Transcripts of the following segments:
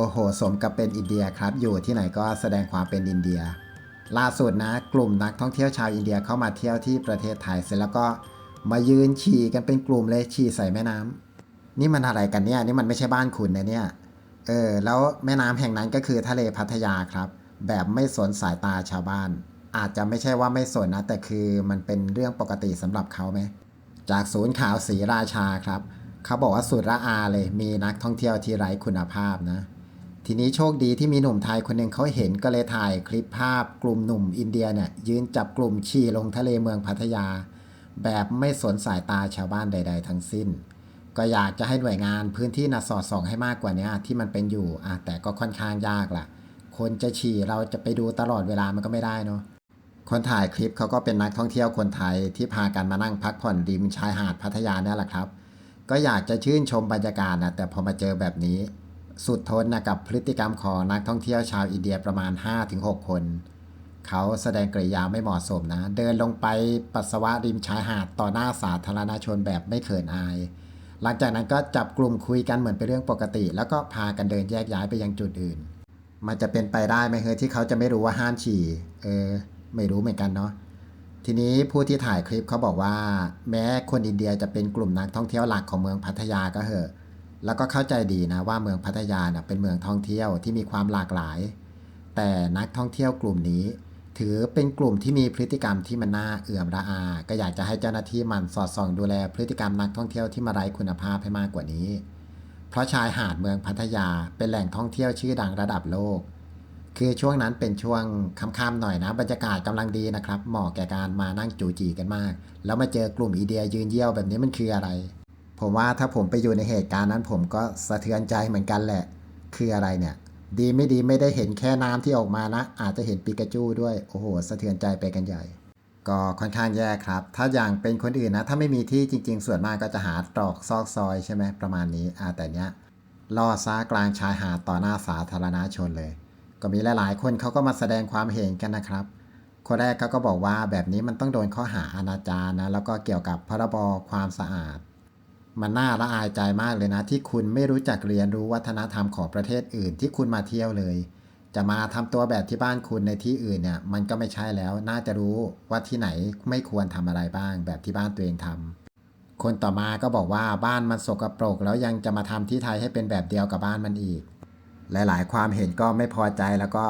โอ้โห สมกับเป็นอินเดียครับ อยู่ที่ไหนก็แสดงความเป็นอินเดีย ล่าสุดนะ กลุ่มนักท่องเที่ยวชาวอินเดียเข้ามาเที่ยวที่ประเทศไทยเสร็จแล้วก็มายืนฉี่กันเป็นกลุ่มเลยฉี่ใส่แม่น้ำนี่มันอะไรกันเนี่ยนี่มันไม่ใช่บ้านคุณนะเนี่ยเออแล้วแม่น้ำแห่งนั้นก็คือทะเลพัทยาครับ แบบไม่สนสายตาชาวบ้าน อาจจะไม่ใช่ว่าไม่สนนะ แต่คือมันเป็นเรื่องปกติสำหรับเขาไหมจากศูนย์ข่าวศรีราชาครับ เขาบอกว่าสุดระอาเลยมีนักท่องเที่ยวที่ไร้คุณภาพนะ ทีนี้โชคดีที่มีหนุ่มไทยคนหนึ่งเขาเห็นก็เลยถ่ายคลิปภาพกลุ่มหนุ่มอินเดียเนี่ยยืนจับกลุ่มฉี่ลงทะเลเมืองพัทยา แบบไม่สนสายตาชาวบ้านใด ๆ ทั้งสิ้น ก็อยากจะให้หน่วยงานพื้นที่นะสอดส่องให้มากกว่านี้ที่มันเป็นอยู่อะแต่ก็ค่อนข้างยากล่ะ คนจะฉี่เราจะไปดูตลอดเวลามันก็ไม่ได้เนาะคนถ่ายคลิปเขาก็เป็นนักท่องเที่ยวคนไทยที่พากันมานั่งพักผ่อนริมชายหาดพัทยาเนี่ยแหละครับ ก็อยากจะชื่นชมบรรยากาศนะแต่พอมาเจอแบบนี้ สุดทนนะกับพฤติกรรมของนักท่องเที่ยวชาวอินเดียประมาณ 5-6 คน เขาแสดงกริยาไม่เหมาะสมนะ เดินลงไปปัสสาวะริมชายหาดต่อหน้าสาธารณชนแบบไม่เขินอาย หลังจากนั้นก็จับกลุ่มคุยกันเหมือนเป็นเรื่องปกติ แล้วก็พากันเดินแยกย้ายไปยังจุดอื่น มันจะเป็นไปได้ไหมเฮ้ยที่เขาจะไม่รู้ว่าห้ามฉี่ เออ ไม่รู้เหมือนกันเนาะทีนี้ผู้ที่ถ่ายคลิปเขาบอกว่า แม้คนอินเดียจะเป็นกลุ่มนักท่องเที่ยวหลักของเมืองพัทยาก็เหอะ แล้วก็เข้าใจดีนะว่าเมืองพัทยาเน่ะเป็นเมืองท่องเที่ยวที่มีความหลากหลาย แต่นักท่องเที่ยวกลุ่มนี้ ถือเป็นกลุ่มที่มีพฤติกรรมที่มันน่าเอื่อมระอา ก็อยากจะให้เจ้าหน้าที่มันสอดส่องดูแลพฤติกรรมนักท่องเที่ยวที่มาไร้คุณภาพให้มากกว่านี้ เพราะชายหาดเมืองพัทยาเป็นแหล่งท่องเที่ยวชื่อดังระดับโลก คือช่วงนั้นเป็นช่วงค่ำๆหน่อยนะ บรรยากาศกำลังดีนะครับเหมาะแก่การมานั่งจูจีกันมาก แล้วมาเจอกลุ่มอีเดียยืนเยี่ยวแบบนี้มันคืออะไร ผมว่าถ้าผมไปอยู่ในเหตุการณ์นั้น ผมก็สะเทือนใจเหมือนกันแหละ คืออะไรเนี่ย ดีไม่ดีไม่ได้เห็นแค่น้ำที่ออกมานะ อาจจะเห็นปิกาจูด้วย โอ้โห สะเทือนใจไปกันใหญ่ ก็ค่อนข้างแย่ครับ ถ้าอย่างเป็นคนอื่นนะ ถ้าไม่มีที่จริง ๆ ส่วนมากก็จะหาตรอกซอกซอยใช่ไหมประมาณนี้อาแต่เนี้ยล่อซ่ากลางชายหาดต่อหน้าสาธารณชนเลย ก็มีหลายๆ คนเขาก็มาแสดงความเห็นกันนะครับคนแรกเขาก็บอกว่าแบบนี้มันต้องโดนข้อหาอนาจารนะแล้วก็เกี่ยวกับพรบความสะอาด มันน่าละอายใจมากเลยนะ ที่คุณไม่รู้จักเรียนรู้วัฒนธรรมของประเทศอื่นที่คุณมาเที่ยวเลย จะมาทำตัวแบบที่บ้านคุณในที่อื่นเนี่ย มันก็ไม่ใช่แล้วน่าจะรู้ว่าที่ไหนไม่ควรทำอะไรบ้าง แบบที่บ้านตัวเองทำคนต่อมาก็บอกว่าบ้านมันสกปรก แล้วยังจะมาทำที่ไทยให้เป็นแบบเดียวกับบ้านมันอีก หลาย ๆ ความเห็นก็ไม่พอใจแล้วก็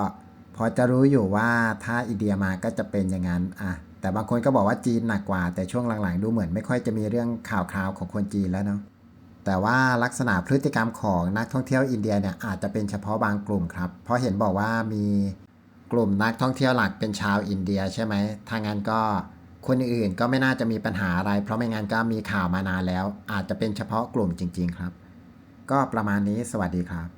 พอจะรู้อยู่ว่าถ้าอินเดียมาก็จะเป็นอย่างนั้นอะ แต่บางคนก็บอกว่าจีนหนักกว่า แต่ช่วงหลังๆ ดูเหมือนไม่ค่อยจะมีเรื่องข่าวคราวของคนจีนแล้วเนาะแต่ว่าลักษณะพฤติกรรมของนักท่องเที่ยวอินเดียเนี่ยอาจจะเป็นเฉพาะบางกลุ่มครับ เพราะเห็นบอกว่ามีกลุ่มนักท่องเที่ยวหลักเป็นชาวอินเดียใช่ไหมถ้างั้นก็คนอื่นก็ไม่น่าจะมีปัญหาอะไร เพราะไม่งั้นก็มีข่าวมานานแล้ว อาจจะเป็นเฉพาะกลุ่มจริง ๆ ครับ ก็ประมาณนี้สวัสดีครับ